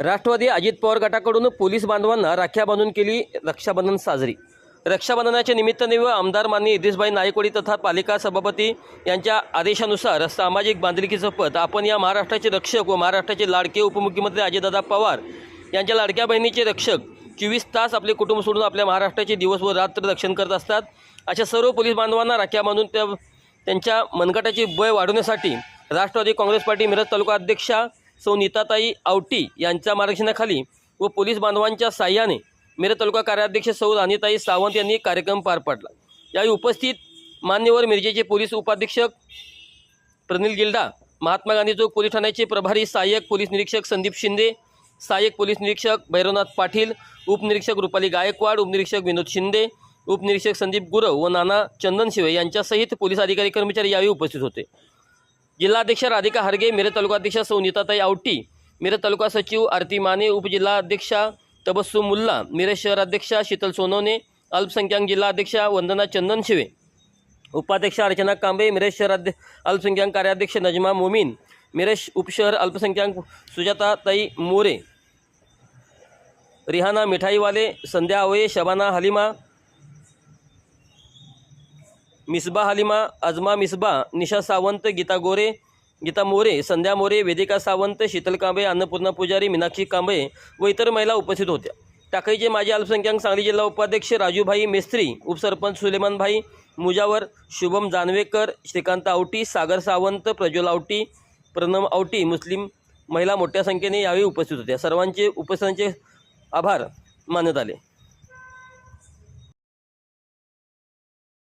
राष्ट्रवादी अजित पवार गटाकडून पोलीस बांधवांना राख्या बांधून केली रक्षाबंधन साजरी. रक्षाबंधनाच्या निमित्ताने व आमदार माननीय इद्रिसभाई नायकोडी तथा पालिका सभापती यांच्या आदेशानुसार सामाजिक बांधिलकीचं पद आपण या महाराष्ट्राचे रक्षक व महाराष्ट्राचे लाडके उपमुख्यमंत्री अजितदादा पवार यांच्या लाडक्या बहिणीचे रक्षक चोवीस तास आपले कुटुंब सोडून आपल्या महाराष्ट्राचे दिवस व रात्र रक्षण करत असतात. अशा सर्व पोलीस बांधवांना राख्या बांधून त्या त्यांच्या मनगटाची बळ वाढवण्यासाठी राष्ट्रवादी काँग्रेस पार्टी मिरज तालुका अध्यक्षा सौ नीताताई आवटी यांच्या मार्गदर्शनाखाली व पोलीस बांधवांच्या साह्याने मिरज तालुका कार्याध्यक्ष सौ राणीताई सावंत यांनी कार्यक्रम पार पाडला. यावेळी उपस्थित मान्यवर मिरजेचे पोलीस उपाधीक्षक प्रनिल गिल्डा महात्मा गांधी चौक पोलीस ठाण्याचे प्रभारी सहाय्यक पोलीस निरीक्षक संदीप शिंदे सहाय्यक पोलीस निरीक्षक भैरवनाथ पाटील उपनिरीक्षक रुपाली गायकवाड उपनिरीक्षक विनोद शिंदे उपनिरीक्षक संदीप गुरव व नाना चंदन शिवे यांच्यासहित पोलीस अधिकारी कर्मचारी यावेळी उपस्थित होते. जिल्हाध्यक्ष राधिका हरगे मिरज तालुकाध्यक्ष सौ नीताताई आवटी मिरज तालुका सचिव आरती माने उपजिल्हाध्यक्षा तबस्सू मुल्ला मिरज शहराध्यक्षा शीतल सोनवणे अल्पसंख्याक जिल्हाध्यक्षा वंदना चंदन शिवे उपाध्यक्ष अर्चना कांबे मिरज शहराध्य अल्पसंख्याक कार्याध्यक्ष नजमा मोमीन मिरज उपशहर अल्पसंख्याक सुजाताताई मोरे रिहाना मिठाईवाले संध्या अवये शबाना हलिमा मिसबा हलिमा अजमा मिसबा निशा सावंत गीता गोरे गीता मोरे संध्या मोरे वेदिका सावंत शीतल कांबळे अन्नपूर्णा पुजारी मीनाक्षी कांबळे व इतर महिला उपस्थित होत्या. टाकळीचे माजी अल्पसंख्याक सांगली जिल्हा उपाध्यक्ष राजूभाई मेस्त्री उपसरपंच सुलेमानभाई मुजावर शुभम जानवेकर श्रीकांत आवटी सागर सावंत प्रज्वल आवटी प्रणव आवटी मुस्लिम महिला मोठ्या संख्येने यावेळी उपस्थित होत्या. सर्वांचे उपस्थितांचे आभार मानण्यात आले.